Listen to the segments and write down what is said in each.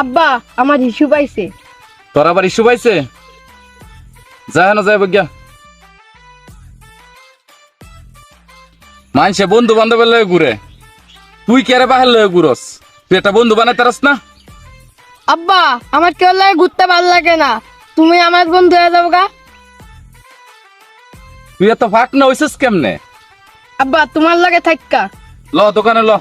আব্বা আমার ইস্যু পাইছে। তোর আবার ইস্যু পাইছে? যায় না যায় বজ্ঞা মানছে বন্ধু বান্ধবের লয়ে ঘুরে। তুই কেরে বাহের লয়ে ঘুরস? তুই একটা বন্ধু বানাই তারাস না? আব্বা আমার কেউ লাগে ঘুরতে ভালো লাগে না। তুমি আমার বন্ধু হয়ে যাব গা। তুই এত ফাঁক না হইছিস কেমনে? আব্বা তোমার লাগে থাক্কা। ল দোকানে ল।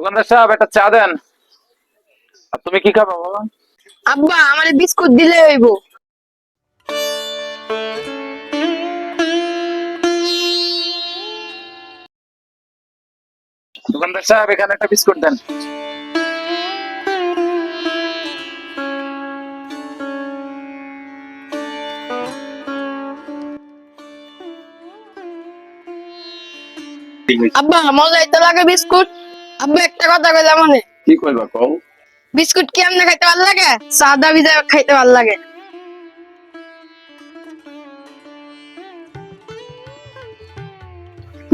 দোকানদার সাহেব একটা চা দেন। আর তুমি কি খাবে বাবা আব্বা আমার বিস্কুট দিলে হইব। দোকানদার সাহেব এখানে একটা বিস্কুট দেন। আব্বা মজাই তো লাগে বিস্কুট। আব্বা একটা কথা কইলাম মনে। কি কইবা কও? বিস্কুট কি আমনে খাইতে ভালো লাগে? সাদা ভিজা খাইতে ভালো লাগে।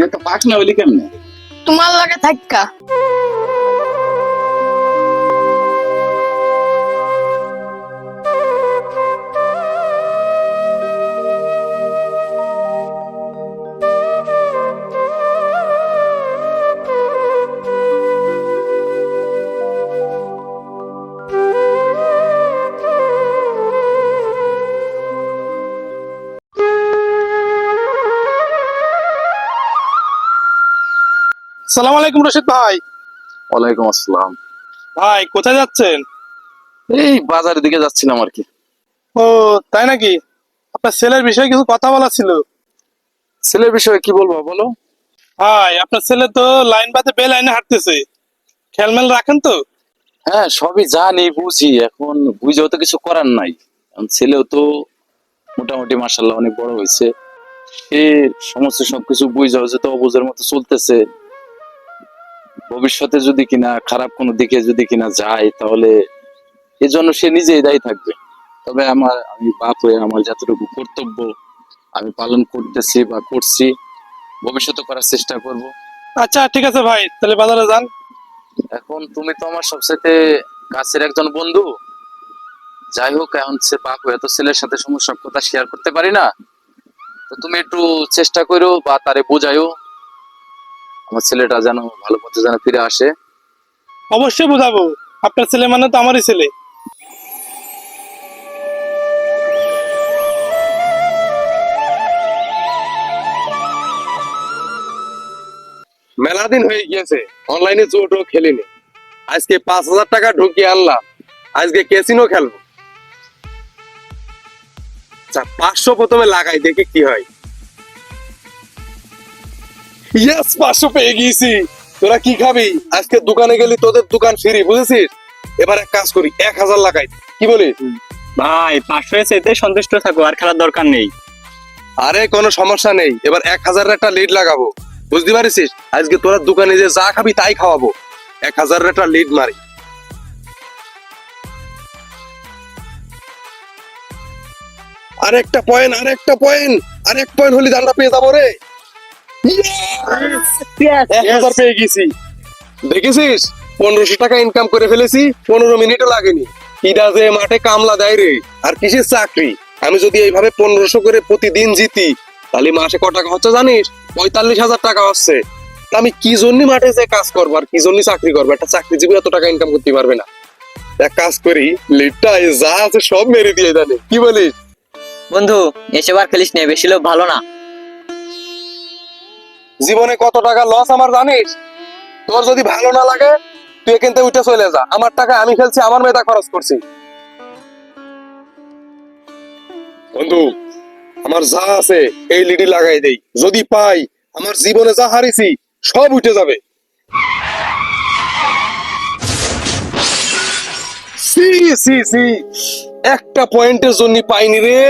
এটা পাক না হইলি কেমনে? তোমার লাগে থাক্কা। সালাম আলাইকুম রশিদ ভাই। ওয়ালাইকুম আসসালাম। ভাই কোথায় যাচ্ছেন? এই বাজারের দিকে যাচ্ছিলাম আর কি। ও তাই নাকি? আপনার ছেলের বিষয়ে কিছু কথা বলা ছিল? ছেলের বিষয়ে কি বলব বলো। ভাই আপনার ছেলে তো লাইন বাদে বে লাইনে হাঁটতেছে। খেলমেল রাখেন তো। হ্যাঁ সবই জানি বুঝি। এখন বুঝেও তো কিছু করার নাই। এখন ছেলেও তো মোটামুটি মার্শাল্লাহ অনেক বড় হয়েছে। সে সমস্ত সবকিছু বুঝে হচ্ছে তো অবুঝের মতো চলতেছে। ভবিষ্যতে যদি কিনা খারাপ কোনো দিকে যদি কিনা যায় তাহলে এজন্য সে নিজেই দায়ী থাকবে। তবে আমার আমি বাপ হয়ে আমার যতটুকু কর্তব্য আমি পালন করতেছি বা করছি ভবিষ্যতে করার চেষ্টা করব। আচ্ছা ঠিক আছে ভাই তাহলে বাজারে যান। এখন তুমি তো আমার সবচেয়ে কাছের একজন বন্ধু। যাই হোক এখন সে বাপ হয়ে তো ছেলের সাথে সমস্ত সব কথা শেয়ার করতে পারি না। তো তুমি একটু চেষ্টা করো বা তারে বোঝাইও। আমার ছেলেটা যেন ভালো পথে যেন ফিরে আসে। অবশ্যই বুঝাবো। আপনার ছেলে মানে তো আমারই ছেলে। মেলা দিন হয়ে গিয়েছে অনলাইনে জুটো খেলিনি। আজকে পাঁচ হাজার টাকা ঢুকিয়ে আনলাম আজকে ক্যাসিনো খেলব। আচ্ছা পাঁচশো প্রথমে লাগাই দেখি কি হয়। ইয়েস পাঁচশো পেয়ে গিয়েছি। তোরা কি খাবি? আজকে দোকানে গেলি তোদের দোকান ফ্রি বুঝেছিস? এবার এক কাজ করি এক হাজার লাগাই। কি বলিস? ভাই পাঁচশো এসেতে সন্তুষ্ট থাকো আর খেলার দরকার নেই। আরে কোনো সমস্যা নেই। এবার এক হাজারের একটা লিড লাগাবো। বুঝতে পারিস আজকে তোরা দোকানে যে যা খাবি তাই খাওয়াবো। এক হাজারের একটা লিড মারি। আরেকটা পয়েন্ট আরেকটা পয়েন্ট আরেক পয়েন্ট হলে দাঁড়া পেয়ে যাব রে। পেয়ে গেছি। দেখেছিস? পনেরোশো টাকা ইনকাম করে ফেলেছি পনেরো মিনিটও লাগেনি। কিরা যে মাঠে কামলা দেয় রে আর কিসের চাকরি? আমি যদি এইভাবে পনেরোশো করে প্রতিদিন জিতি তাহলে মাসে ক টাকা হচ্ছে জানিস? পঁয়তাল্লিশ হাজার টাকা হচ্ছে তা আমি কি জন্য মাঠে যে কাজ করব আর কি জন্য চাকরি করব? একটা চাকরিজীবী এত টাকা ইনকাম করতে পারবে না। এক কাজ করি লিডটা যা আছে সব মেরে দিয়ে জানে কি বলিস? বন্ধু এসব আর খেলিস নে বেশি লোক ভালো না। জীবনে কত টাকা লস আমার জানিস? তোর যদি ভালো না লাগে, তুই এখান থেকে উঠে চলে যা। আমার টাকা আমি খেলছি আমার মেয়েটা খরচ করছি। বন্ধু, আমার যা আছে, এই লিডি লাগাই দেই। যদি পাই, আমার জীবনে যা হারিছি, সব উঠে যাবে। C C C. একটা পয়েন্টের জন্য পাইনি রে।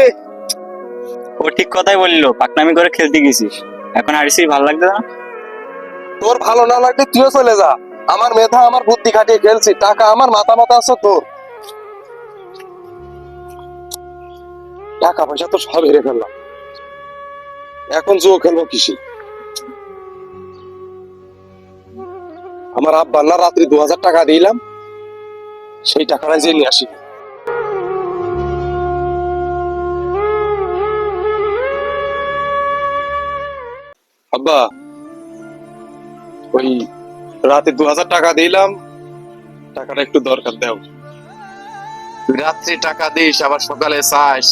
ও ঠিক কথাই বলল, পাকনামি করে খেলতে গেছিস। এখন হারিসি ভালো লাগবে না? তোর ভালো না লাগলে তুইও চলে যা। আমার মেধা, আমার বুদ্ধি খাটিয়ে খেলছি। টাকা আমার মাথা মাথা আছে তোর। টাকা পয়সা তো সব হেরে ফেললাম। এখন জুয়ো খেলব কিসে? আমার আব্বা না রাত্রি দু হাজার টাকা দিলাম। সেই টাকাটা যে নিয়ে আসি। আব্বা ওই রাতে দু হাজার টাকা দিলাম, টাকাটা একটু দরকার, দাও। রাত্রি টাকা দিস, আবার সকালে চাস,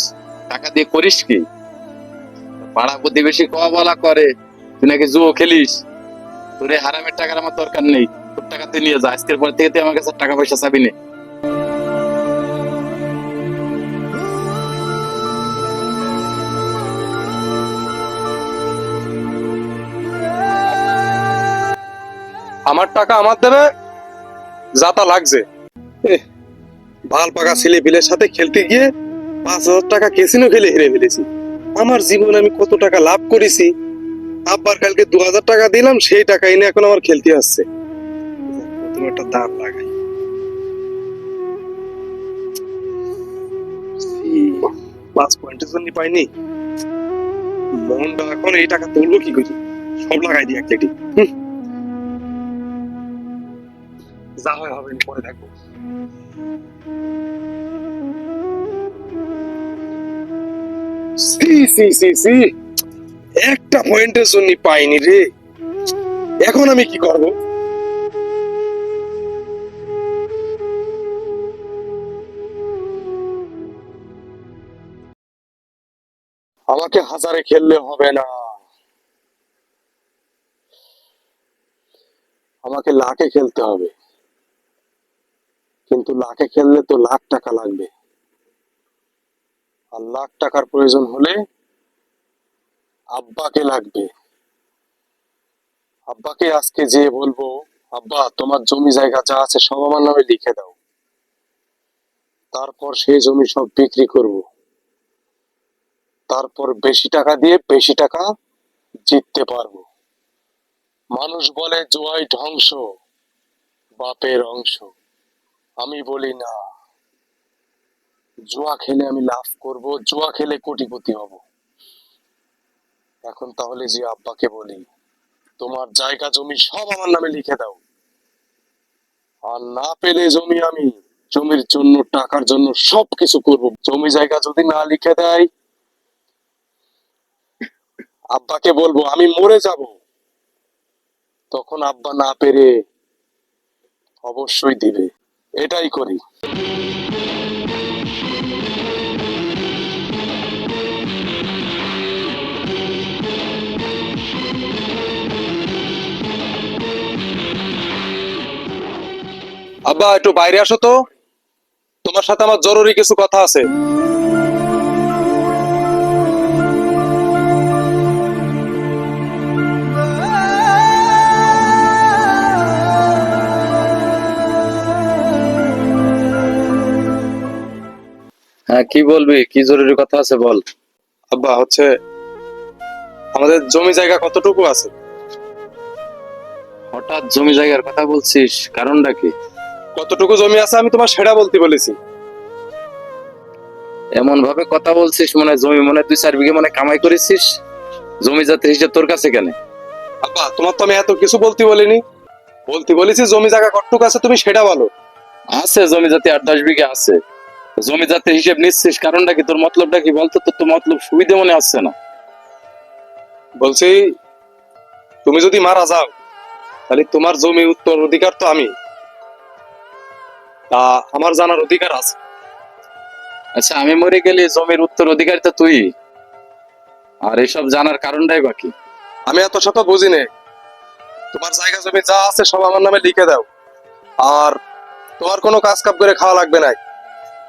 টাকা দিয়ে করিস কি? পাড়া প্রতিবেশী কয়া বলা করে, তুই নাকি জুয়ো খেলিস? তোর হারামের টাকার আমার দরকার নেই, তোর টাকা তুই নিয়ে যা, আজকের পর থেকে তুই আমার কাছে টাকা পয়সা চাবি নে। আমার টাকা আমার দেবে যাতা লাগছে। বাল পাকা ছেলে পিলের সাথে খেলতে গিয়ে পাঁচ হাজার টাকা কেসিনো খেলে হেরে ফেলেছি। আমার জীবনে আমি কত টাকা লাভ করেছি। আব্বার কালকে দু হাজার টাকা দিলাম, সেই টাকা এনে এখন আমার খেলতে আসছে। প্রথম একটা দাম লাগাই। পাঁচ পয়েন্টের জন্য পাইনি। মনটা এখন এই টাকা তুলবো কি করি? সব লাগাই দিই এক কেটি যা হয় হবে পরে দেখব সি সি সি। একটা পয়েন্টের জন্য পাইনি রে। এখন আমি কি করব? আমাকে হাজারে খেললে হবে না। আমাকে লাখে খেলতে হবে। কিন্তু লাখে খেললে তো লাখ টাকা লাগবে। আর লাখ টাকার প্রয়োজন হলে আব্বাকে লাগবে। আব্বাকে আজকে যে বলব, আব্বা, তোমার জমি জায়গা যা আছে সব আমার নামে লিখে দাও। তারপর সেই জমি সব বিক্রি করব। তারপর বেশি টাকা দিয়ে বেশি টাকা জিততে পারব। মানুষ বলে জোয়াই ধ্বংস, বাপের অংশ। আমি বলি না। জুয়া খেলে আমি লাভ করব, জুয়া খেলে কোটিপতি হব। এখন তাহলে যে আব্বাকে বলি, তোমার জায়গা জমি সব আমার নামে লিখে দাও। আর না পেলে জমি আমি, জমির জন্য, টাকার জন্য সব কিছু করব। জমি জায়গা যদি না লিখে দেয়, আব্বাকে বলব, আমি মরে যাব। তখন আব্বা না পেরে অবশ্যই দিবে। এটাই করি। আব্বা একটু বাইরে আসো তো। তোমার সাথে আমার জরুরি কিছু কথা আছে। হ্যাঁ কি বলবি? কি জরুরি কথা আছে বল। আব্বা হচ্ছে আমাদের জমি জায়গা কতটুকু আছে? হঠাৎ জমি জায়গার কথা বলছিস কারণটা কি? কতটুকু জমি আছে আমি তোমার সেটা বলতে বলেছি। এমন ভাবে কথা বলছিস মনে জমি মনে দুই চার বিঘে মনে কামাই করেছিস? জমি জাতের হিসেব তোর কাছে কেন? আব্বা তোমার তো আমি এত কিছু বলতে বলিনি। বলতে বলেছি জমি জায়গা কতটুকু আছে তুমি সেটা বলো। আছে জমি জাতি আট দশ বিঘে আছে। জমি জাতের হিসেব নিচ্ছিস কারণটা কি? তোর মতলবটা কি বলতো? তোর তো মতলব সুবিধে মনে আসছে না? বলছি তুমি যদি মারা যাও তাহলে তোমার জমি উত্তর অধিকার তো আমি। তা আমার জানার অধিকার আছে। আচ্ছা আমি মরে গেলে জমির উত্তর অধিকার তো তুই। আর এসব জানার কারণটাই বাকি আমি এত শত বুঝি নে। তোমার জায়গা জমি যা আছে সব আমার নামে লিখে দাও। আর তোমার কোনো কাজ কাপ করে খাওয়া লাগবে না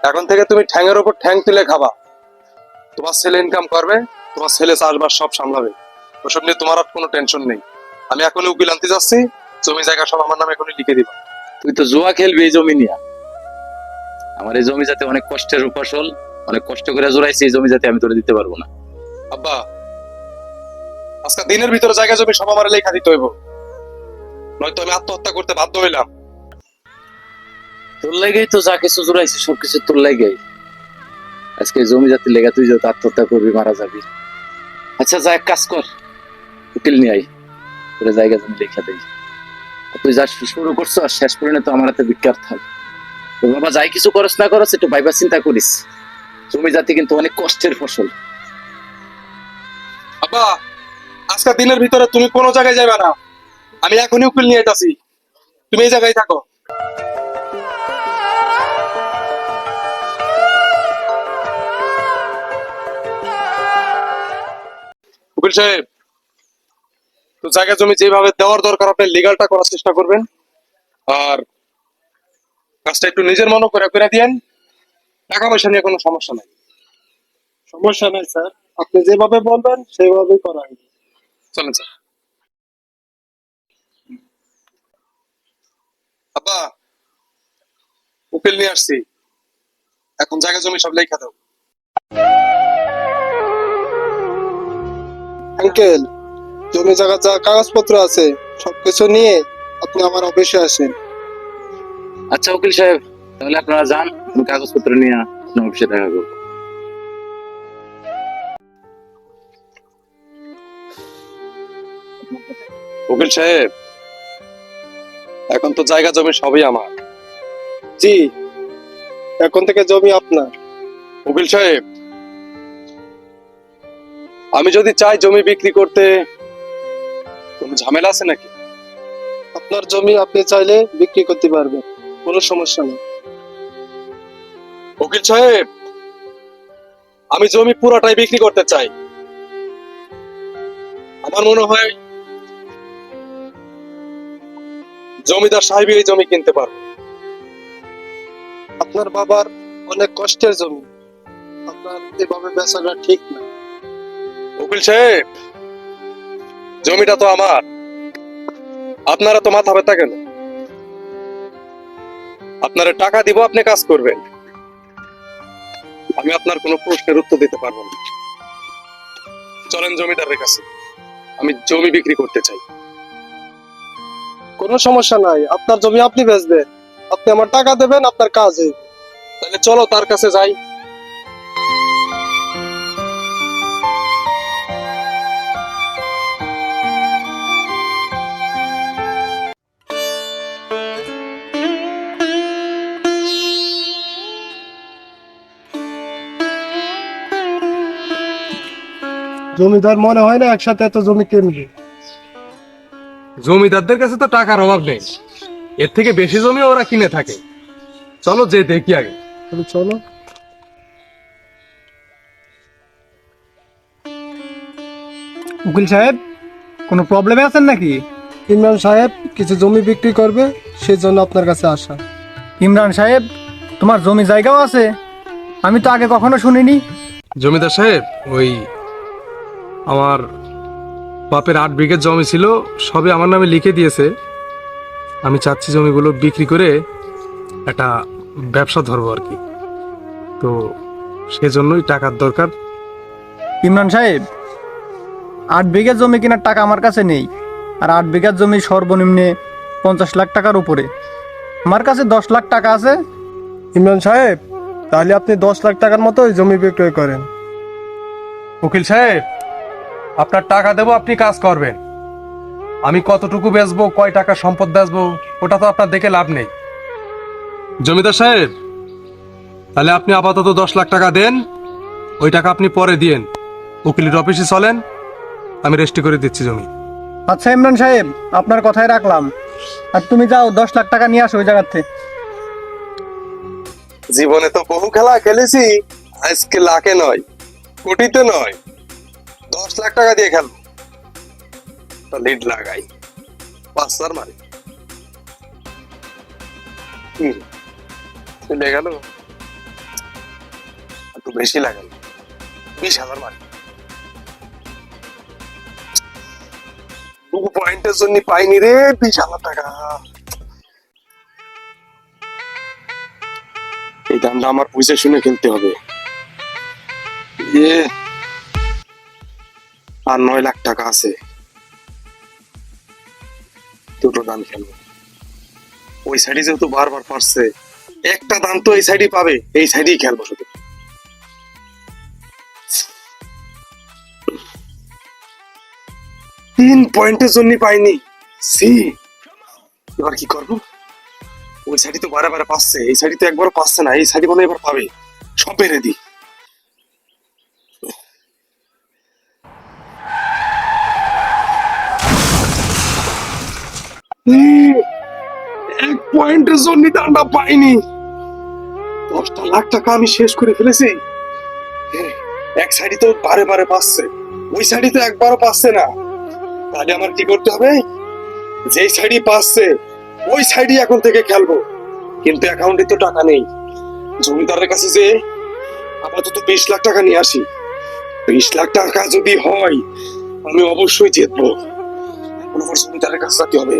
এখন থেকে তুমি ঠ্যাংয়ের উপর ঠ্যাং তুলে খাবা। তোমার ছেলে ইনকাম করবে তোমার ছেলে চাষবাস সব সামলাবে। ওসব নিয়ে তোমার আর কোনো টেনশন নেই। আমি এখনই উকিল আনতে যাচ্ছি জমি জায়গা সব আমার নামে এখনই লিখে দিবা। তুই তো জুয়া খেলবি এই জমি নিয়ে। আমার এই জমি যাতে অনেক কষ্টের ফসল অনেক কষ্ট করে জোড়াইছি এই জমি যাতে আমি তোরে দিতে পারব না। আব্বা আজকে দিনের ভিতরে জায়গা জমি সব আমার লেখা দিতে হইব। নয়তো আমি আত্মহত্যা করতে বাধ্য হইলাম। তোর লেগেই তো যা কিছু জোড়াইছে, সবকিছু তোর লেগেই। আজকে জমি জাতির লেগে তুই যত আত্মহত্যা করবি, মারা যাবি। আচ্ছা যা এক কাজ কর, উকিল নিয়ে আই তোর জায়গা জমি লেখা দেই। তুই যা শুরু করছ আর শেষ পর্যন্ত আমার হাতে বিজ্ঞার থাক। তোর বাবা যাই কিছু করস না করস, একটু ভাইবা চিন্তা করিস। জমি জাতি কিন্তু অনেক কষ্টের ফসল। আব্বা আজকে দিনের ভিতরে তুমি কোনো জায়গায় যাবে না। আমি এখনই উকিল নিয়ে আইতাছি। তুমি এই জায়গায় থাকো। উকিল সাহেব তো জায়গা জমি যেভাবে দেওয়ার দরকার আপনি লিগালটা করার চেষ্টা করবেন। আর কাজটা একটু নিজের মনে করে করে দিয়েন। টাকা পয়সা নিয়ে কোনো সমস্যা নাই। সমস্যা নাই স্যার। আপনি যেভাবে বলবেন সেভাবেই করা হবে। চলেন স্যার। আব্বা উকিল নিয়ে আসছি। এখন জায়গা জমি সব লেখা দাও। আঙ্কেল জমি জায়গা যা কাগজপত্র আছে সবকিছু নিয়ে আপনি আমার অফিসে আসেন। আচ্ছা উকিল সাহেব তাহলে আপনারা যান আমি কাগজপত্র নিয়ে আপনার অফিসে দেখা করব। উকিল সাহেব এখন তো জায়গা জমি সবই আমার। জি এখন থেকে জমি আপনার। উকিল সাহেব আমি যদি চাই জমি বিক্রি করতে কোনো ঝামেলা আছে নাকি? আপনার জমি আপনি চাইলে বিক্রি করতে পারবেন কোনো সমস্যা নেই। উকিল সাহেব আমি জমি পুরোটাই বিক্রি করতে চাই। আমার মনে হয় জমিদার সাহেব এই জমি কিনতে পারবে। আপনার বাবার অনেক কষ্টের জমি আপনার এভাবে বেচাটা ঠিক না। উকিল সাহেব, জমিটা তো আমার। আপনারা তো মাথা ব্যথা কেন? আপনারা টাকা দিব, আপনি কাজ করবেন। আমি আপনার কোনো প্রশ্নের উত্তর দিতে পারব না। চলেন জমিদারের কাছে। আমি জমি বিক্রি করতে চাই। কোনো সমস্যা নাই। আপনার জমি আপনি বেচবেন। আপনি আমার টাকা দেবেন, আপনার কাজ। তাহলে চলো তার কাছে যাই। জমিদার মনে হয় না একসাথে এত জমি কিনবে জমিদারদের কাছে তো টাকার অভাব নেই। এর থেকে বেশি জমি ওরা কিনে থাকে। চলো যে দেখি আগে। তাহলে চলো। উকিল সাহেব কোনো প্রবলেমে আছেন নাকি? ইমরান সাহেব কিছু জমি বিক্রি করবে সেই জন্য আপনার কাছে আসা। ইমরান সাহেব তোমার জমি জায়গাও আছে। আমি তো আগে কখনো শুনিনি। জমিদার সাহেব ওই আমার বাপের আট বিঘের জমি ছিল সবই আমার নামে লিখে দিয়েছে। আমি চাচ্ছি জমিগুলো বিক্রি করে একটা ব্যবসা ধরবো আর কি। তো সেজন্যই টাকার দরকার। ইমরান সাহেব আট বিঘা জমি কেনার টাকা আমার কাছে নেই আর আট বিঘা জমি সর্বনিম্নে পঞ্চাশ লাখ টাকার উপরে। আমার কাছে দশ লাখ টাকা আছে। ইমরান সাহেব তাহলে আপনি দশ লাখ টাকার মতো জমি বিক্রয় করেন। উকিল সাহেব আপনার টাকা দেবো আপনি কাজ করবেন। আমি কতটুকু বেচবো কয় টাকা সম্পদ বেচবো ওটা তো আপনার দেখে লাভ নেই। জমিদার সাহেব তাহলে আপনি আপাতত দশ লাখ টাকা দেন ওই টাকা আপনি পরে দিয়েন। উকিলের অফিসে চলেন আমি রেস্টি করে দিচ্ছি জমি। আচ্ছা ইমরান সাহেব আপনার কথাই রাখলাম। আর তুমি যাও দশ লাখ টাকা নিয়ে আসো ওই জায়গার থেকে। জীবনে তো বহু খেলা খেলেছি আজকে লাখে নয় কোটিতে নয়। দশ লাখ টাকা দিয়ে খেলব। লিড লাগাই। পাঁচ হাজার মারি। গেল। একটু বেশি বিশ হাজার মারি। পয়েন্টের জন্য পাইনি রে, বিশ হাজার টাকা। এই দামটা আমার বুঝে শুনে কিনতে হবে। আর নয় লাখ টাকা আছে। দুটো দান খেলব ওই সাইডে যেহেতু বারবার পারছে, একটা দান তো এই সাইডে পাবে, এই সাইডেই খেলব শুধু তিন পয়েন্টের জন্য পাইনি। সি এবার কি করব? ওই সাইডে তো বারে বারে পাচ্ছে, এই সাইডে তো একবারও পাচ্ছে না, এই সাইডে মনে এবার পাবে। সব বেড়ে দি এক পয়েন্টের জন্য দানটা পাইনি। দশটা লাখ টাকা আমি শেষ করে ফেলেছি। এক সাইডে তো বারে বারে পাচ্ছে ওই সাইডে তো একবারও পাচ্ছে না। তাহলে আমার কি করতে হবে? যেই সাইডে পাচ্ছে ওই সাইডে এখন থেকে খেলব। কিন্তু অ্যাকাউন্টে তো টাকা নেই। জমিদারের কাছে যে আপাতত বিশ লাখ টাকা নিয়ে আসি। বিশ লাখ টাকা যদি হয়, আমি অবশ্যই জিতবো। এখন জমিদারের কাছে হবে।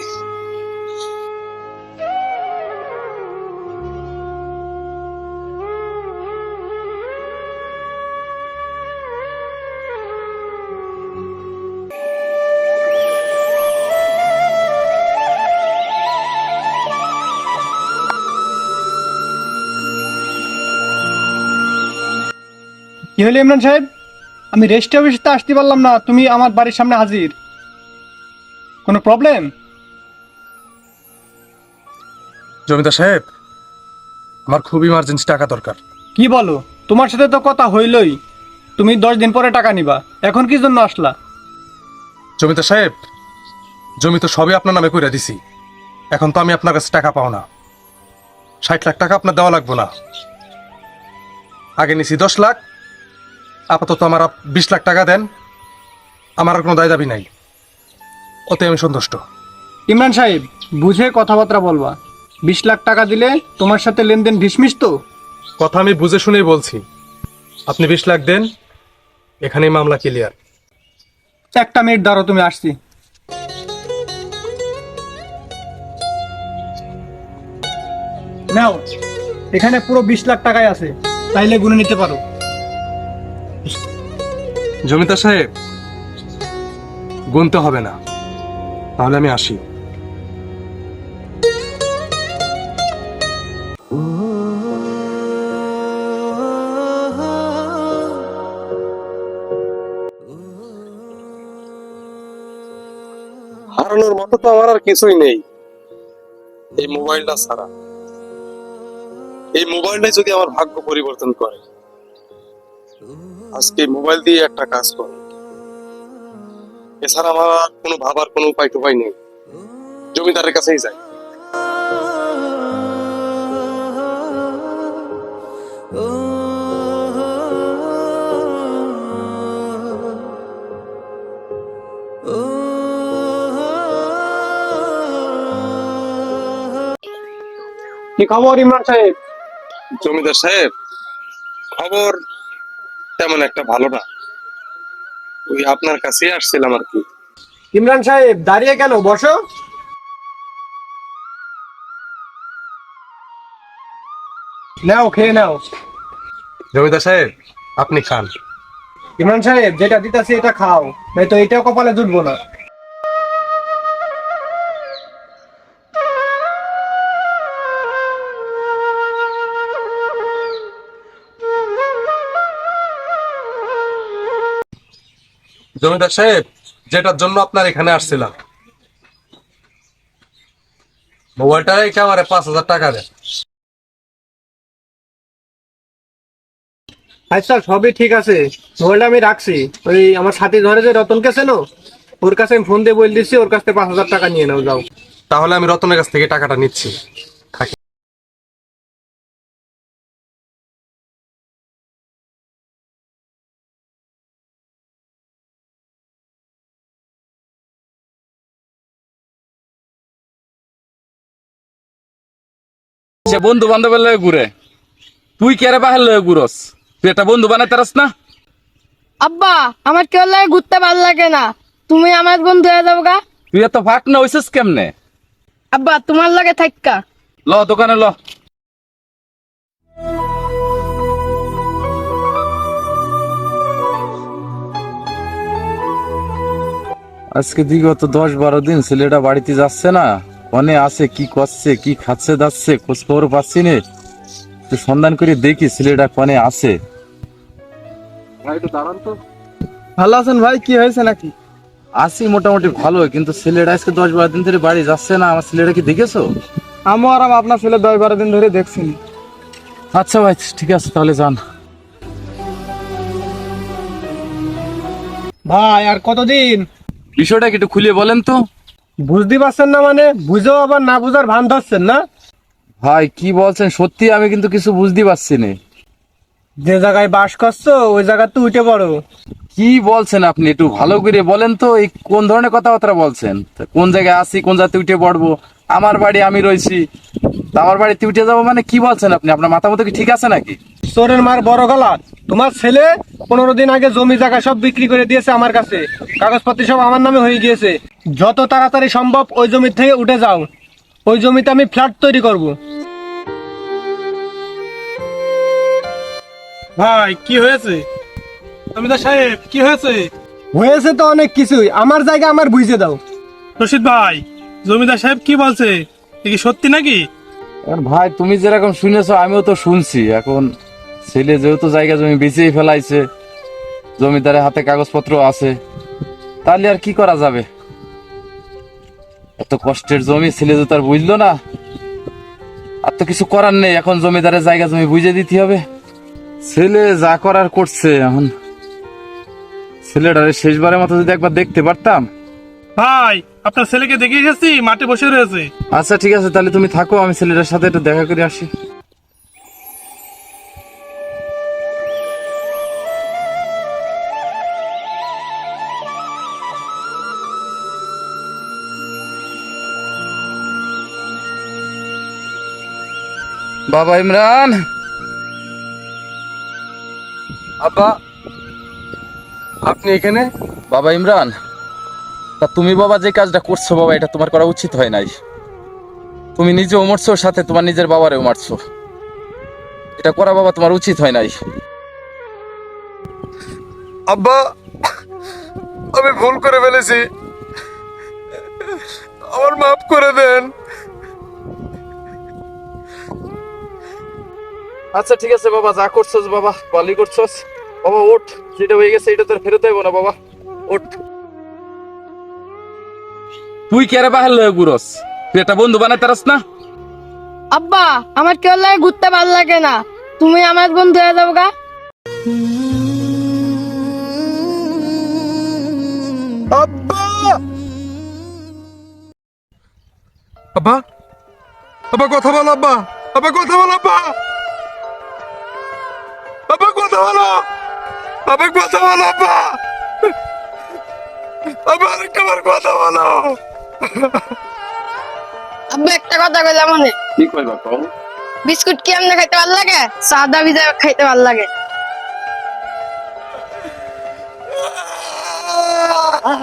কি হলো ইমরান সাহেব? আমি রেস্ট অফিসে তো আসতে পারলাম না তুমি আমার বাড়ির সামনে হাজির। কোনো প্রবলেম জমিদার সাহেব আমার খুব ইমার্জেন্সি টাকা দরকার। কি বলো? তোমার সাথে তো কথা হইলই। তুমি দশ দিন পরে টাকা নিবা। এখন কি জন্য আসলা? জমিদার সাহেব জমি তো সবই আপনার নামে কইরা দিছি। এখন তো আমি আপনার কাছে টাকা পাও না। ষাট লাখ টাকা আপনার দেওয়া লাগবে না। আগে নিছি দশ লাখ আপাতত আমার বিশ লাখ টাকা দেন। আমার আর কোনো দায় দাবি নাই। ওতে আমি সন্তুষ্ট। ইমরান সাহেব বুঝে কথাবার্তা বলবা। বিশ লাখ টাকা দিলে তোমার সাথে লেনদেন ডিসমিস তো? কথা আমি বুঝে শুনেই বলছি। আপনি বিশ লাখ দেন এখানেই মামলা ক্লিয়ার একটা মিনিট দাঁড়ো তুমি আসছি। নাও এখানে পুরো বিশ লাখ টাকাই আছে। চাইলে গুনে নিতে পারো। জমিদার সাহেব, গুনতে হবে না। তাহলে আমি আসি। হারানোর মতো তো আমার আর কিছুই নেই। এই মোবাইলটা ছাড়া। এই মোবাইলটাই যদি আমার ভাগ্য পরিবর্তন করে। আজকে মোবাইল দিয়ে একটা কাজ করে। এছাড়া আমার কোনো ভাবার কোনো উপায় টুপাই নেই। জমিদারের কাছেই যাই। কি খবর ইমরান সাহেব? জমিদার সাহেব খবর তেমন একটা ভালো না। ওই আপনার কাছে আসছিলাম আর কি। ইমরান সাহেব দাঁড়িয়ে কেন? বসো। নাও খেয়ে নাও। জমিদার সাহেব আপনি খান। ইমরান সাহেব যেটা দিতেছি এটা খাও নাই তো এটাও কপালে জুটবো না। জমিদার সাহেব যেটার জন্য আপনার এখানে আসছিলাম। মোবাইলটা রেখে আমার পাঁচ হাজার টাকা দেন। আচ্ছা সবই ঠিক আছে। মোবাইলটা আমি রাখছি। ওই আমার সাথী ধরে যে রতন রতনকে চেনো ওর কাছে আমি ফোন দিয়ে বলে দিচ্ছি ওর কাছ থেকে পাঁচ হাজার টাকা নিয়ে নাও যাও। তাহলে আমি রতনের কাছ থেকে টাকাটা নিচ্ছি। সে বন্ধু বান্ধবের লয়ে ঘুরে। তুই কেরে বাহের লয়ে ঘুরস? তুই একটা বন্ধু বানাইতে পারস না? আব্বা আমার কেউ লাগে ঘুরতে ভালো লাগে না। তুমি আমার বন্ধু হয়ে যাব গা তুই এত ফাঁক না হইছিস কেমনে? আব্বা তোমার লাগে থাক্কা। ল দোকানে ল। আজকে বিগত দশ বারো দিন ছেলেটা বাড়িতে যাচ্ছে না। কনে আছে কি করছে কি খাচ্ছে যাচ্ছে খোঁজ খবর পাচ্ছি নে। একটু সন্ধান করে দেখি ছেলেটা কনে আছে। ভাই একটু দাঁড়ান তো। ভালো আছেন ভাই? কি হয়েছে নাকি? আছি মোটামুটি ভালো কিন্তু ছেলেটা আজকে দশ বারো দিন ধরে বাড়ি যাচ্ছে না। আমার ছেলেটা কি দেখেছ? আমি আর আপনার ছেলে দশ বারো দিন ধরে দেখছি আচ্ছা ভাই ঠিক আছে তাহলে যান। ভাই আর কতদিন? বিষয়টা কি একটু খুলে বলেন তো। বুঝতে পারছেন না মানে? বুঝেও আবার না বুঝার ভান ধরছেন না? ভাই কি বলছেন? সত্যি আমি কিন্তু কিছু বুঝতে পারছি না। যে জায়গায় বাস করছ ওই জায়গা তো উঠে পড়ো। কি বলছেন আপনি একটু ভালো করে বলেন তো এই কোন ধরনের কথাবার্তা বলছেন? কোন জায়গায় আছি কোন জায়গাতে উঠে পড়ব? আমার বাড়ি আমি রয়েছি। আমার বাড়িতে উঠে যাব মানে কি বলছেন আপনি? আপনার মাথা মতো কি ঠিক আছে নাকি? চোরের মার বড় গলা। তোমার ছেলে পনেরো দিন আগে জমি জায়গা সব বিক্রি করে দিয়েছে আমার কাছে। কাগজপত্র সব আমার নামে হয়ে গিয়েছে। যত তাড়াতাড়ি সম্ভব ওই জমি থেকে উঠে যাও। ওই জমিতে আমি ফ্ল্যাট তৈরি করব। ভাই কি হয়েছে? জমিদার সাহেব কি হয়েছে? হয়েছে তো অনেক কিছুই। আমার জায়গা আমার বুঝে দাও। রশিদ ভাই জমিদার সাহেব কি বলছে? এ কি সত্যি নাকি? এখন ভাই তুমি যেরকম শুনেছো আমিও তো শুনছি। এখন ছেলে যেহেতু জায়গা জমি বেঁচেই ফেলাইছে জমিদারের হাতে কাগজপত্র আছে তাহলে আর কি করা যাবে? এত কষ্টের জমি ছেলে তো তার বুঝলো না। আর তো কিছু করার নেই এখন জমিদারের জায়গা জমি বুঝে দিতে হবে। ছেলে যা করার করছে এখন। ছেলেটারে শেষবারের মতো যদি একবার দেখতে পারতাম। ভাই আপনার ছেলেকে দেখে এসেছি মাঠে বসে রয়েছে। আচ্ছা ঠিক আছে তাহলে তুমি থাকো আমি ছেলেটার সাথে একটু দেখা করে আসি। বাবা ইমরান! আব্বা! আপনি এখানে? বাবা ইমরান তা তুমি বাবা যে কাজটা করছ বাবা এটা তোমার করা উচিত হয় নাই। তুমি নিজেও মরছো সাথে তোমার নিজের বাবারেও মারছো এটা করা বাবা তোমার উচিত হয় নাই। আব্বা আমি ভুল করে ফেলেছি। আমার মাফ করে দেন। আচ্ছা ঠিক আছে বাবা যা করছোস বাবা ভালোই করছোস। বাবা ওঠ। যেটা হয়ে গেছে এটা তোর ফেরত দেবো না বাবা। ওঠ। তুই কেরে বাহার লয়ে ঘুরস? তুই একটা বন্ধু বানাই তারাস না? আব্বা আমার কেউ লাগে ঘুরতে ভালো লাগে না। তুমি আমার বন্ধু হয়ে যাব গা। আব্বা! আব্বা? আব্বা কথা বল আব্বা। আব্বা কথা বল আব্বা। আব্বা কথা বলো। আব্বা কথা বলো আব্বা। বার কথা বলো। আব্বা একটা কথা কইলাম মনে কি কইবা কও? বিস্কুট কি আমনে খাইতে ভালো লাগে? সাদা ভিজা খাইতে ভালো লাগে। আহ!